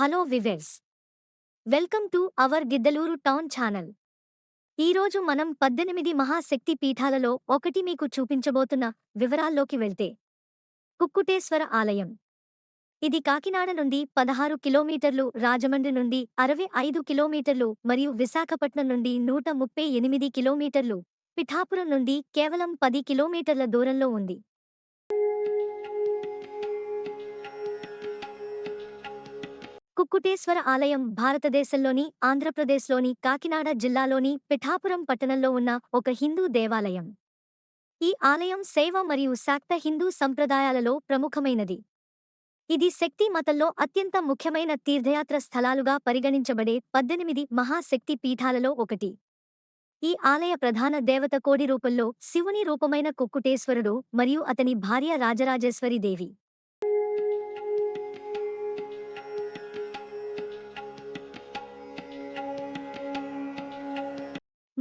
Hello viewers. Welcome to our Giddaluru town channel. ఈరోజు మనం పద్దెనిమిది మహాశక్తి పీఠాలలో ఒకటి మీకు చూపించబోతున్న వివరాల్లోకి వెళ్తే కుక్కుటేశ్వర ఆలయం. ఇది కాకినాడ నుండి పదహారు కిలోమీటర్లు రాజమండ్రి నుండి అరవై ఐదు కిలోమీటర్లు మరియు విశాఖపట్నం నుండి నూట ముప్పై ఎనిమిది కిలోమీటర్లు పిఠాపురం నుండి కేవలం పది కిలోమీటర్ల దూరంలో ఉంది. కుక్కుటేశ్వర ఆలయం భారతదేశంలోని ఆంధ్రప్రదేశ్లోని కాకినాడ జిల్లాలోని పిఠాపురం పట్టణంలో ఉన్న ఒక హిందూ దేవాలయం. ఈ ఆలయం శైవ మరియు శాక్త హిందూ సంప్రదాయాలలో ప్రముఖమైనది. ఇది శక్తి మతంలో అత్యంత ముఖ్యమైన తీర్థయాత్ర స్థలాలుగా పరిగణించబడే పద్దెనిమిది మహాశక్తి పీఠాలలో ఒకటి. ఈ ఆలయ ప్రధాన దేవత కోడి రూపంలో శివుని రూపమైన కుక్కుటేశ్వరుడు మరియు అతని భార్య రాజరాజేశ్వరి దేవి.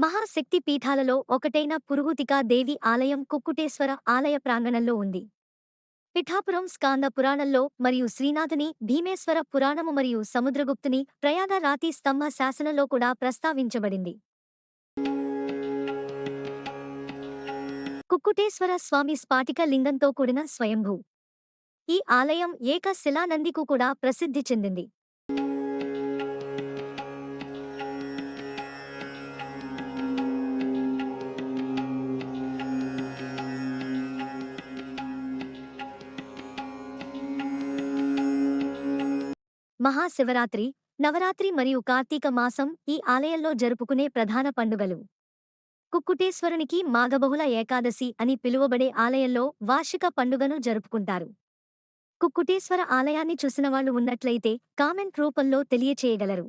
మహాశక్తి పీఠాలలో ఒకటైన పురుగుతికా దేవి ఆలయం కుక్కుటేశ్వర ఆలయ ప్రాంగణంలో ఉంది. పిఠాపురం స్కాంద పురాణంలో మరియు శ్రీనాథుని భీమేశ్వర పురాణము మరియు సముద్రగుప్తుని ప్రయాగ రాతి స్తంభ శాసనంలో కూడా ప్రస్తావించబడింది. కుక్కుటేశ్వర స్వామి స్పాటిక లింగంతో కూడిన స్వయంభూ. ఈ ఆలయం ఏక శిలానందికు కూడా ప్రసిద్ధి చెందింది. మహాశివరాత్రి నవరాత్రి మరియు కార్తీక మాసం ఈ ఆలయంలో జరుపుకునే ప్రధాన పండుగలు. కుక్కుటేశ్వరునికి మాఘబహుళ ఏకాదశి అని పిలువబడే ఆలయంలో వార్షిక పండుగను జరుపుకుంటారు. కుక్కుటేశ్వర ఆలయాన్ని చూసిన వాళ్ళు ఉన్నట్లయితే కామెంట్ రూపంలో తెలియచేయగలరు.